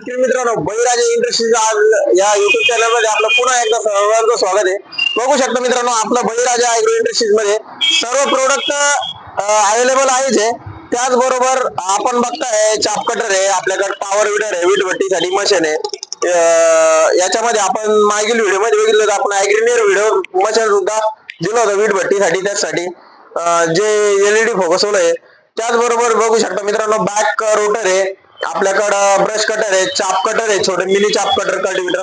मित्रांनो बळीराजा इंडस्ट्रीज आज या युट्यूब चॅनलमध्ये आपलं पुन्हा एकदा सर्वांचं स्वागत आहे. बघू शकता मित्रांनो आपलं बळीराजा अॅग्रो इंडस्ट्रीजमध्ये सर्व प्रोडक्ट अवेलेबल आहेच आहे. त्याचबरोबर आपण बघताय चाप कटर आहे आपल्याकडे पॉवर विडर आहे वीट भट्टीसाठी मशीन आहे. याच्यामध्ये आपण मागील व्हिडिओमध्ये बघितलं होतं आपण अॅग्रिनियर व्हिडिओ मशीन सुद्धा दिलं होतं वीट भट्टीसाठी त्याचसाठी. जे एलईडी फोकसवलं आहे त्याचबरोबर बघू शकता मित्रांनो बॅक रोटर आहे. आपल्याकडं ब्रश कटर आहे चाप कटर आहे छोटे मिनी चाप कटर कल्टिवेटर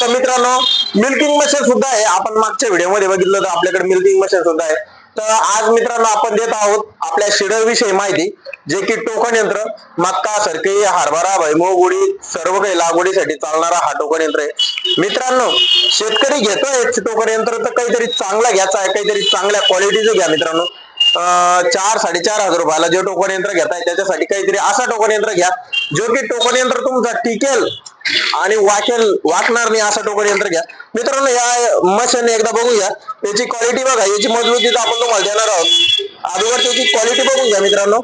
तर मित्रांनो मिल्किंग मशीन सुद्धा आहे. आपण मागच्या व्हिडिओमध्ये बघितलं तर आपल्याकडे मिल्किंग मशीन सुद्धा आहे. तर आज मित्रांनो आपण देत आहोत आपल्या शिडर विषयी माहिती जे की टोकन यंत्र मक्का सरकी हरभरा भैमूग उडीद सर्व काही लागवडीसाठी चालणारा हा टोकन यंत्र आहे. मित्रांनो शेतकरी घेतोय टोकन यंत्र तर काहीतरी चांगला घ्यायचा आहे काहीतरी चांगल्या क्वालिटीचं घ्या मित्रांनो. चार साडेचार हजार रुपयाला जे टोकन यंत्र घेताय त्याच्यासाठी काहीतरी असा टोकन यंत्र घ्या जो की टोकन यंत्र तुमचा टिकेल आणि वाकेल वाकणार नाही असं टोकन यंत्र घ्या. मित्रांनो या मशीन एकदा बघूया. याची क्वालिटी बघा याची मजबूती तर आपण तुम्हाला देणार आहोत. अगोदर त्याची क्वालिटी बघून घ्या मित्रांनो.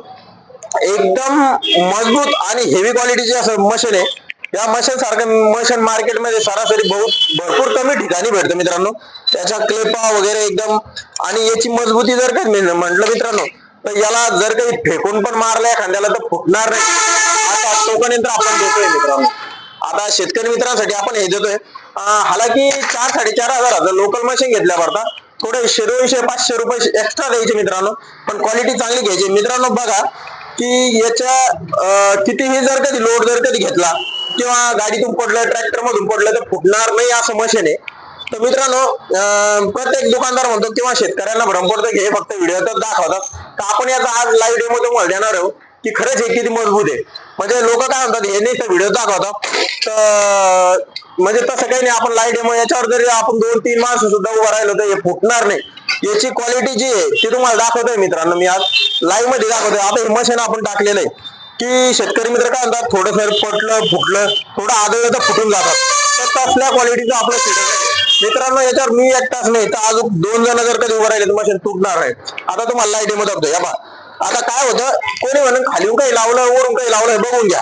एकदम मजबूत आणि हेवी क्वालिटीची असं मशीन आहे. या मशीन सारखं मशीन मार्केटमध्ये सरासरी बहुत भरपूर कमी ठिकाणी भेटतं मित्रांनो. त्याच्या क्लेपा वगैरे एकदम आणि याची मजबूती जर का म्हटलं मित्रांनो तर याला जर काही फेकून पण मारलं एखाद्याला तर फुटणार नाही. आता टोकन यंत्र आपण देतोय मित्रांनो. आता शेतकरी मित्रांसाठी आपण हे देतोय. हालाकी चार साडेचार हजाराचं लोकल मशीन घेतल्या करता थोडे दोनशे पाचशे रुपये एक्स्ट्रा द्यायचे मित्रांनो. पण क्वालिटी चांगली घ्यायची. मित्रांनो बघा की याच्या किती कितीही जर कधी लोड जर कधी घेतला किंवा गाडीतून पडलं ट्रॅक्टर मधून पडलं तर फुटणार नाही असं मशीन आहे. तर मित्रांनो प्रत्येक दुकानदार म्हणतो किंवा शेतकऱ्यांना भ्रम पडतो की हे फक्त व्हिडिओ दाखवतात. तर आपण याचा आज लाईव्ह डेमो तुम्हाला देणार आहोत की खरंच हे किती मजबूत आहे. म्हणजे लोक काय म्हणतात हे नाही तर व्हिडिओ दाखवतात. तर म्हणजे तसं काही नाही आपण लाईव्ह डेमो याच्यावर जरी आपण दोन तीन माणसं सुद्धा उभं राहिलो तर हे फुटणार नाही. याची क्वालिटी जी आहे ती तुम्हाला दाखवतोय मित्रांनो मी आज. लाईव्हमध्ये दाखवतोय. आता हे मशीन आपण टाकलेलं आहे. की शेतकरी मित्र काय म्हणतात थोडंफार पटलं फुटलं थोडं आदळलं तर फुटून जातात. तर तसल्या क्वालिटीचं आपलं सीडर आहे. मित्रांनो याच्यावर मी एकटाच नाही तर अजून दोन जण जर कधी उभं राहिले तर मशीन तुटणार नाही. आता तुम्हाला लाइटमध्ये बघतो या बा आता काय होतं कोणी म्हणून खालीहून काही लावलं वरून काही लावलं हे बघून घ्या.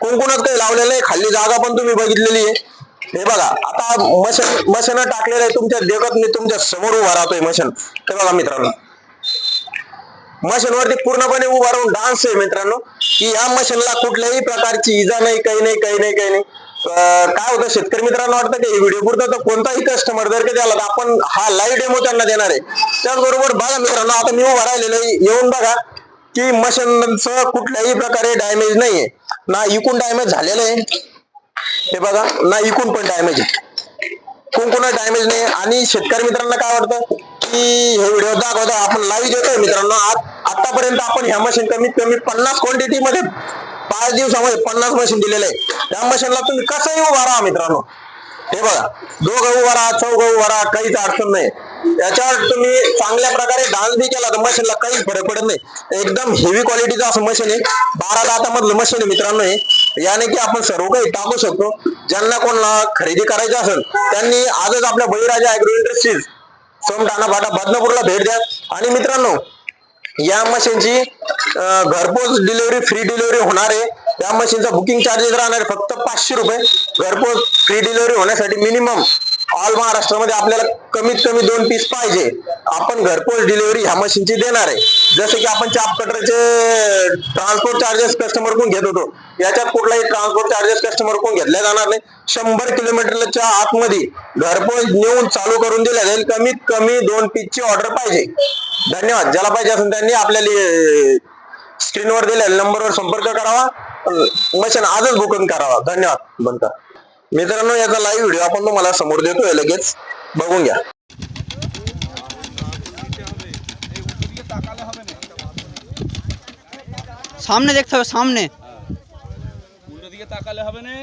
कुंकुनच काही लावलेलं आहे खाली जागा पण तुम्ही बघितलेली आहे. हे बघा आता मशीन मशीन टाकलेलं आहे तुमच्या देखत मी तुमच्यासमोर उभा राहतोय मशीन. हे बघा मित्रांनो. मशीनवरती पूर्णपणे उभा राहून डान्स आहे मित्रांनो. की या मशीनला कुठल्याही प्रकारची इजा नाही काही नाही काही नाही काही नाही. काय होतं शेतकरी मित्रांनो वाटतं की व्हिडिओ पुरता? तर कोणताही कस्टमर जर का द्याला तर आपण हा लाईव्ह डेमो त्यांना देणार आहे. त्याचबरोबर बघा मित्रांनो आता मी उभा राहिलेलो आहे. येऊन बघा की मशीनचं कुठल्याही प्रकारे डॅमेज नाहीये. ना इकून डॅमेज झालेलं आहे. हे बघा ना इकून पण डॅमेज आहे. कुंकुना डॅमेज नाही आणि शेतकरी मित्रांना काय वाटतं? की हे व्हिडिओ दाखवतो आपण लाईव्ह देतोय मित्रांनो. आज आतापर्यंत आपण ह्या मशीन कमीत कमी पन्नास क्वांटिटी मध्ये पाच दिवसामध्ये पन्नास मशीन दिलेलं आहे त्या मशीनला तुम्ही कसंही उभा राहा मित्रांनो. हे बघा दोघं उभा राहा चौ उभा राहा काहीच अडचण नाही. याच्यावर तुम्ही चांगल्या प्रकारे डान्स बी केला तर मशीनला काहीच फरक पडत नाही. एकदम हेवी क्वालिटीचं असं मशीन आहे. बारा दातामधलं मशीन आहे मित्रांनो हे. याने की आपण सर्व काही टाकू शकतो. ज्यांना कोणाला खरेदी करायची असेल त्यांनी आजच आपल्या बळीराजा अॅग्रो इंडस्ट्रीज सोमठाणा फाटा बदनापूरला भेट द्या. आणि मित्रांनो या मशीनची घरपोच डिलिव्हरी फ्री डिलिव्हरी होणार आहे. या मशीनचा बुकिंग चार्जेस राहणार आहे फक्त पाचशे रुपये. घरपोच फ्री डिलिव्हरी होण्यासाठी मिनिमम ऑल महाराष्ट्रामध्ये आपल्याला कमीत कमी दोन पीस पाहिजे. आपण घरपोच डिलिव्हरी ह्या मशीनची देणार आहे. जसे की आपण चाप कटरचे ट्रान्सपोर्ट चार्जेस कस्टमरकडून घेत होतो. याच्यात कुठलाही ट्रान्सपोर्ट चार्जेस कस्टमर कोण घेतल्या जाणार नाही. शंभर किलोमीटरच्या आतमध्ये घरपोच नेऊन चालू करून दिल्या जाईल. कमीत कमी दोन पीसची ऑर्डर पाहिजे. धन्यवाद ज्याला पाहिजे असेल त्यांनी आपल्याला स्क्रीनवर दिलेल्या नंबरवर संपर्क करावा मशीन आजच बुकिंग करावा धन्यवाद बनता मित्रांनो याचा लाईव्ह व्हिडिओ आपण तुम्हाला समोर देतोय लगेच बघून घ्या সামনে দেখতে হবে সামনে উল্টো দিকে তাকালে হবে না